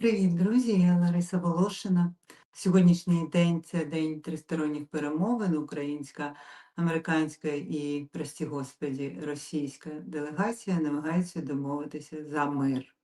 Привіт, друзі! Я Лариса Волошина. Сьогоднішній день це день тристоронніх перемовин. Українська, американська і, прості господі, російська делегація намагаються домовитися за мир.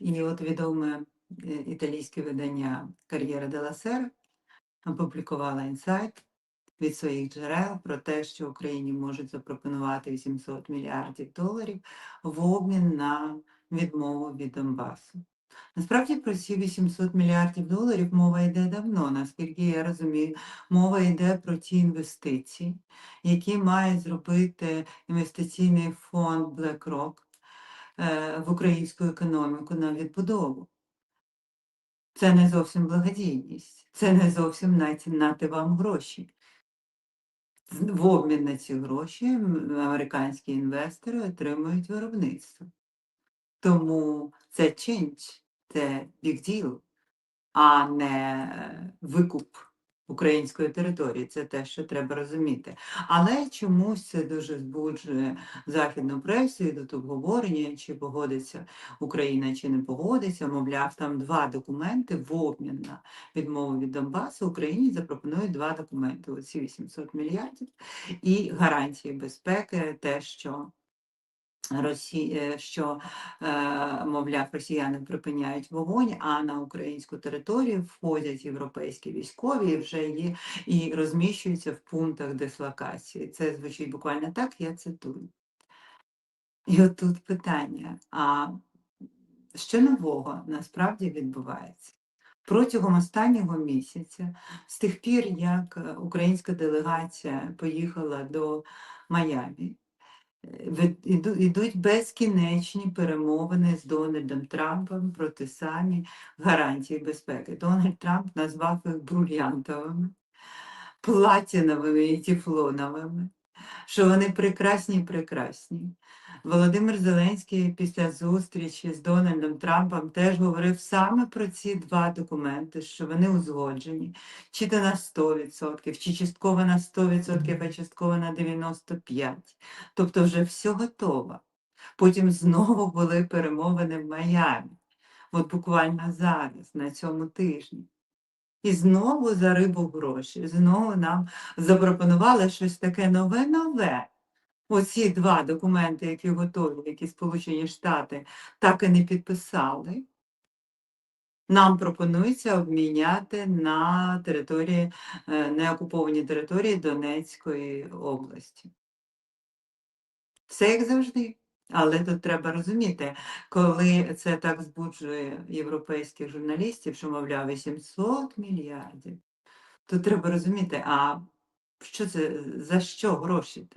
І от відоме е, італійське видання Кар'єра Дела Сера опублікувала інсайт від своїх джерел про те, що Україні можуть запропонувати 800 мільярдів доларів в обмін на відмову від Донбасу. Насправді про ці 800 мільярдів доларів мова йде давно. Наскільки я розумію, мова йде про ті інвестиції, які має зробити інвестиційний фонд BlackRock е, в українську економіку на відбудову. Це не зовсім благодійність, це не зовсім нати вам гроші. В обмін на ці гроші американські інвестори отримують виробництво. Тому це change це big deal, а не викуп української території. Це те, що треба розуміти. Але чомусь це дуже збуджує західну пресу і тут обговорення, чи погодиться Україна, чи не погодиться. Мовляв, там два документи в обмін на відмову від Донбасу Україні запропонують два документи: оці 800 мільярдів і гарантії безпеки, те, що Росі... Е, що, е, мовляв, росіяни припиняють вогонь, а на українську територію входять європейські військові і вже є і розміщуються в пунктах дислокації. Це звучить буквально так, я цитую. І от тут питання: а що нового насправді відбувається? Протягом останнього місяця, з тих пір, як українська делегація поїхала до Майамі, Ідуть безкінечні перемовини з Дональдом Трампом про ті самі гарантії безпеки. Дональд Трамп назвав їх брульянтовими, платіновими і тефлоновими, що вони прекрасні, прекрасні. Володимир Зеленський після зустрічі з Дональдом Трампом теж говорив саме про ці два документи, що вони узгоджені, чи то на 100%, чи частково на 100%, а частково на 95%. Тобто вже все готово. Потім знову були перемовини в Майамі. От буквально зараз, на цьому тижні. І знову за рибу гроші, знову нам запропонували щось таке нове-нове. Оці два документи, які готові, які Сполучені Штати так і не підписали, нам пропонується обміняти на території, е, неокуповані території Донецької області. Все як завжди. Але тут треба розуміти, коли це так збуджує європейських журналістів, що, мовляв, 800 мільярдів, то треба розуміти, а що це за що гроші?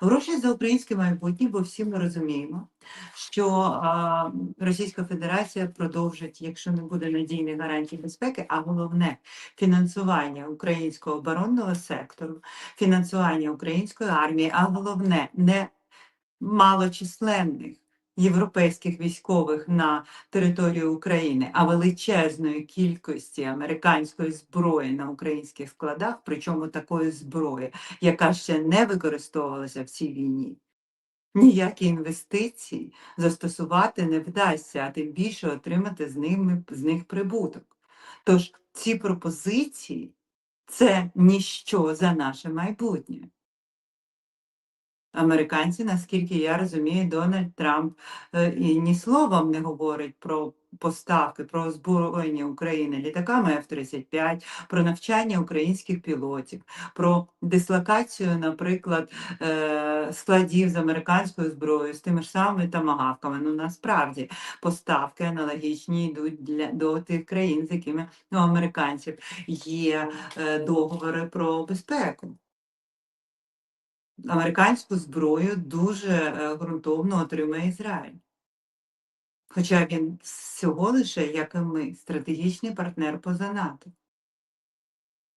Гроші за українське майбутнє, бо всі ми розуміємо, що а, Російська Федерація продовжить, якщо не буде надійних гарантій безпеки, а головне фінансування українського оборонного сектору, фінансування української армії, а головне не малочисленних європейських військових на територію України, а величезної кількості американської зброї на українських складах, причому такої зброї, яка ще не використовувалася в цій війні. Ніякі інвестиції застосувати не вдасться, а тим більше отримати з ними з них прибуток. Тож ці пропозиції це ніщо за наше майбутнє американці, наскільки я розумію, Дональд Трамп е, і ні словом не говорить про поставки, про озброєння України літаками F-35, про навчання українських пілотів, про дислокацію, наприклад, е, складів з американською зброєю, з тими ж самими тамагавками. Ну насправді поставки аналогічні йдуть для до тих країн, з якими ну, американців є е, договори про безпеку американську зброю дуже е, ґрунтовно отримає Ізраїль. Хоча він всього лише, як і ми, стратегічний партнер поза НАТО.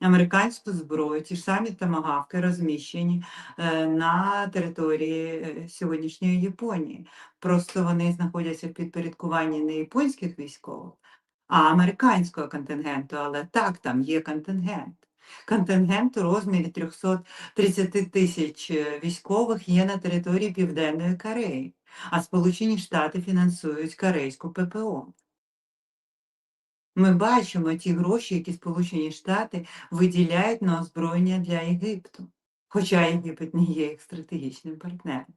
Американську зброю, ті ж самі тамагавки розміщені е, на території е, сьогоднішньої Японії. Просто вони знаходяться в підпорядкуванні не японських військових, а американського контингенту. Але так, там є контингент. Контингент у розмірі 330 тисяч е, військових є на території Південної Кореї, а Сполучені Штати фінансують Корейську ППО. Ми бачимо ті гроші, які Сполучені Штати виділяють на озброєння для Єгипту, хоча Єгипет не є їх стратегічним партнером.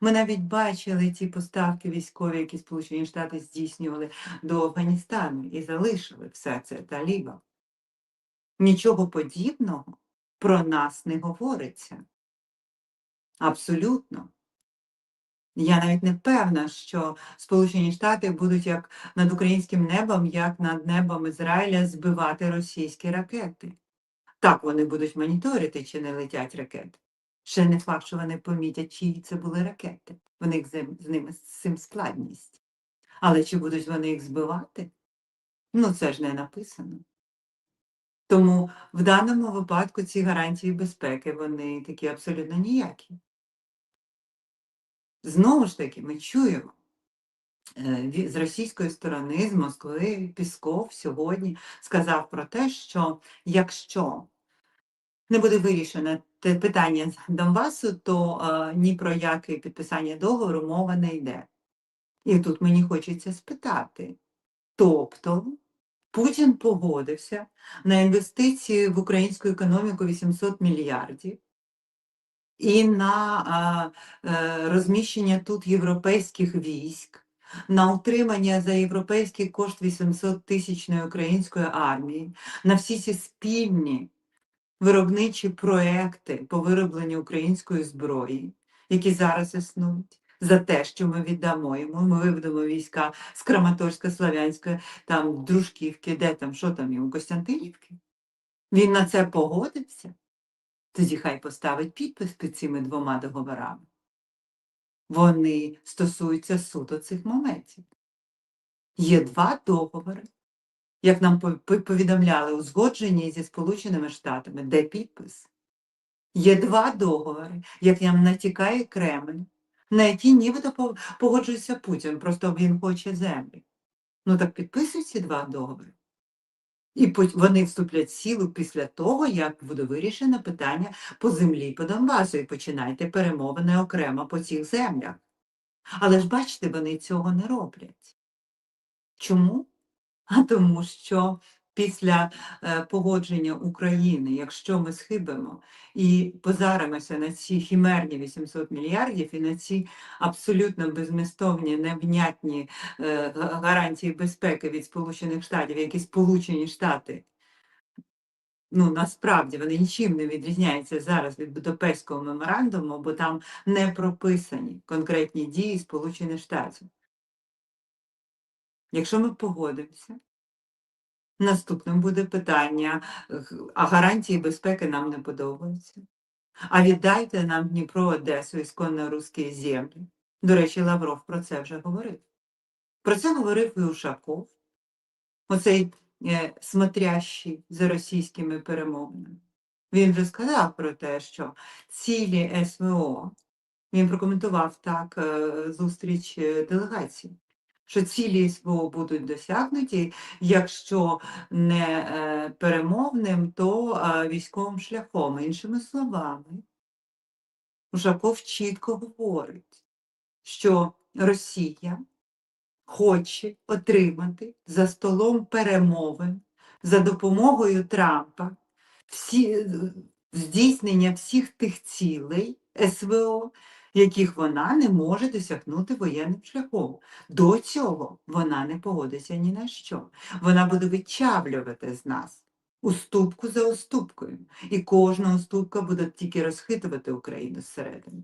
Ми навіть бачили ті поставки військові, які Сполучені Штати здійснювали до Афганістану і залишили все це талібам. Нічого подібного про нас не говориться. Абсолютно. Я навіть не певна, що Сполучені Штати будуть як над українським небом, як над небом Ізраїля збивати російські ракети. Так вони будуть моніторити, чи не летять ракети. Ще не факт, що вони помітять, чиї це були ракети. В них з ними з цим складність. Але чи будуть вони їх збивати? Ну це ж не написано. Тому в даному випадку ці гарантії безпеки вони такі абсолютно ніякі. Знову ж таки, ми чуємо е, з російської сторони, з Москви, Пісков сьогодні сказав про те, що якщо не буде вирішено те питання з Донбасу, то е, ні про яке підписання договору мова не йде. І тут мені хочеться спитати. Тобто Путін погодився на інвестиції в українську економіку 800 мільярдів і на е, розміщення тут європейських військ, на утримання за європейський кошт 800 тисячної української армії, на всі ці спільні виробничі проекти по виробленню української зброї, які зараз існують. За те, що ми віддамо йому, ми виведемо війська з Краматорська, Славянська, там Дружківки, де там, що там йому, Костянтинівки. Він на це погодився. Тоді хай поставить підпис під цими двома договорами. Вони стосуються суто цих моментів. Є два договори, як нам по- по- повідомляли, узгоджені зі Сполученими Штатами, де підпис. Є два договори, як нам натякає Кремль, на які нібито по- погоджується Путін, просто він хоче землі. Ну так підписуй ці два договори. І вони вступлять в силу після того, як буде вирішено питання по землі по Донбасу, і починайте перемовини окремо по цих землях. Але ж бачите, вони цього не роблять. Чому? А тому що після е, погодження України, якщо ми схибимо і позаримося на ці хімерні 800 мільярдів і на ці абсолютно безмістовні, невнятні е, гарантії безпеки від Сполучених Штатів, які Сполучені Штати ну насправді вони нічим не відрізняються зараз від Будапештського меморандуму, бо там не прописані конкретні дії Сполучених Штатів. Якщо ми погодимося, наступним буде питання, а гарантії безпеки нам не подобаються. А віддайте нам Дніпро, Одесу, ісконно русські землі. До речі, Лавров про це вже говорив. Про це говорив і Ушаков, оцей е, смотрящий за російськими перемовинами. Він вже сказав про те, що цілі СВО, він прокоментував так е, зустріч е, делегацій, що цілі СВО будуть досягнуті, якщо не е, перемовним, то е, військовим шляхом. Іншими словами, Ушаков чітко говорить, що Росія хоче отримати за столом перемовин за допомогою Трампа всі, здійснення всіх тих цілей СВО, яких вона не може досягнути воєнним шляхом. До цього вона не погодиться ні на що. Вона буде вичавлювати з нас уступку за уступкою. І кожна уступка буде тільки розхитувати Україну зсередини.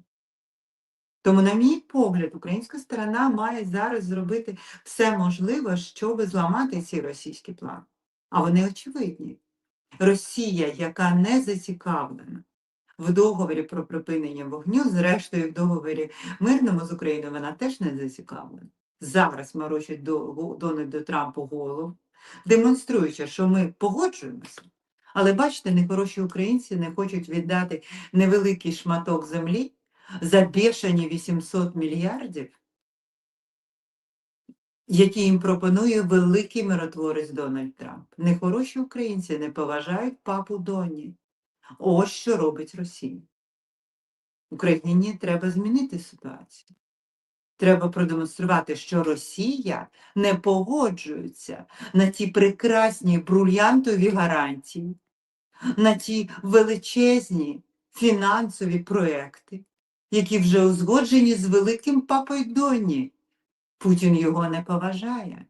Тому, на мій погляд, українська сторона має зараз зробити все можливе, щоб зламати ці російські плани. А вони очевидні. Росія, яка не зацікавлена в договорі про припинення вогню, зрештою в договорі мирному з Україною, вона теж не зацікавлена. Зараз морочить до Дональду Трампу голову, демонструючи, що ми погоджуємося. Але бачите, нехороші українці не хочуть віддати невеликий шматок землі за бешені 800 мільярдів, які їм пропонує великий миротворець Дональд Трамп. Нехороші українці не поважають папу Доні. Ось що робить Росія. Україні треба змінити ситуацію. Треба продемонструвати, що Росія не погоджується на ті прекрасні брульянтові гарантії, на ті величезні фінансові проекти, які вже узгоджені з великим папою Доні. Путін його не поважає.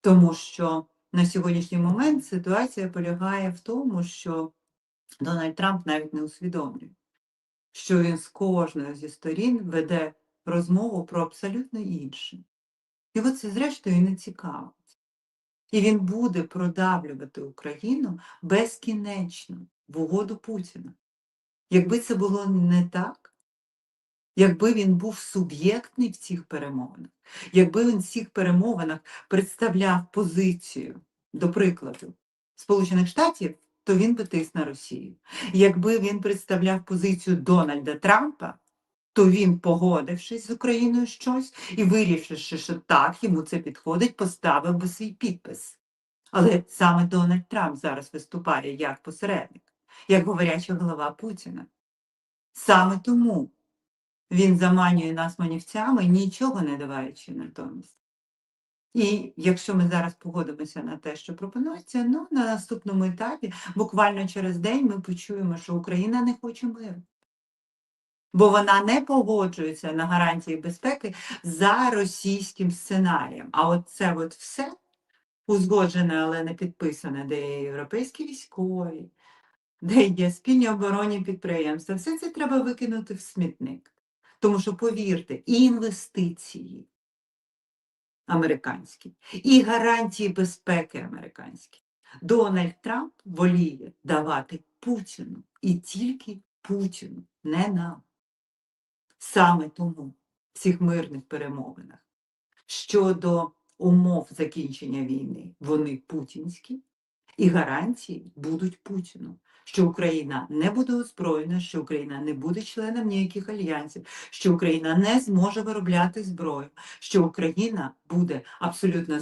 Тому що на сьогоднішній момент ситуація полягає в тому, що Дональд Трамп навіть не усвідомлює, що він з кожної зі сторін веде розмову про абсолютно інше. Його це, зрештою, і не цікавить. І він буде продавлювати Україну безкінечно в угоду Путіна. Якби це було не так, якби він був суб'єктний в цих перемовинах, якби він в цих перемовинах представляв позицію, до прикладу, Сполучених Штатів, то він би тис на Росію. Якби він представляв позицію Дональда Трампа, то він, погодившись з Україною щось і вирішивши, що так, йому це підходить, поставив би свій підпис. Але саме Дональд Трамп зараз виступає як посередник, як говоряча голова Путіна. Саме тому він заманює нас манівцями, нічого не даваючи натомість. І якщо ми зараз погодимося на те, що пропонується, ну на наступному етапі, буквально через день, ми почуємо, що Україна не хоче миру. Бо вона не погоджується на гарантії безпеки за російським сценарієм. А от це от все узгоджене, але не підписане, де є європейські військові, де є спільні оборонні підприємства, все це треба викинути в смітник. Тому що, повірте, і інвестиції американські, і гарантії безпеки американські. Дональд Трамп воліє давати Путіну і тільки Путіну, не нам. Саме тому в цих мирних перемовинах щодо умов закінчення війни вони путінські, і гарантії будуть Путіну, що Україна не буде озброєна, що Україна не буде членом ніяких альянсів, що Україна не зможе виробляти зброю, що Україна буде абсолютно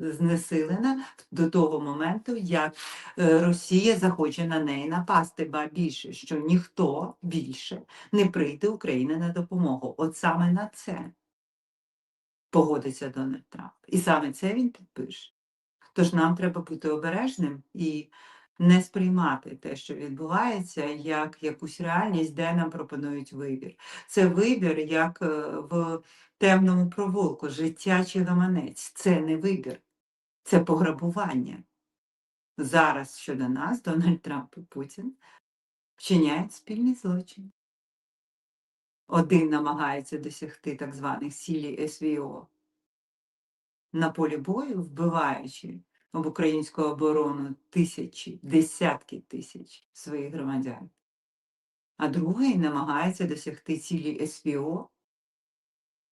знесилена, до того моменту, як е, Росія захоче на неї напасти, ба більше, що ніхто більше не прийде Україні на допомогу. От саме на це погодиться Дональд Трамп. І саме це він підпише. Тож нам треба бути обережним і не сприймати те, що відбувається, як якусь реальність, де нам пропонують вибір. Це вибір, як е, в темному провулку, життя чи гаманець. Це не вибір, це пограбування. Зараз щодо нас Дональд Трамп і Путін вчиняють спільний злочин. Один намагається досягти так званих цілей СВО на полі бою, вбиваючи в українську оборону тисячі, десятки тисяч своїх громадян. А другий намагається досягти цілі СВО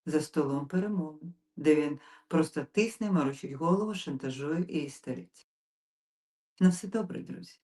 за столом перемови, де він просто тисне, морочить голову, шантажує і істерить. На все добре, друзі.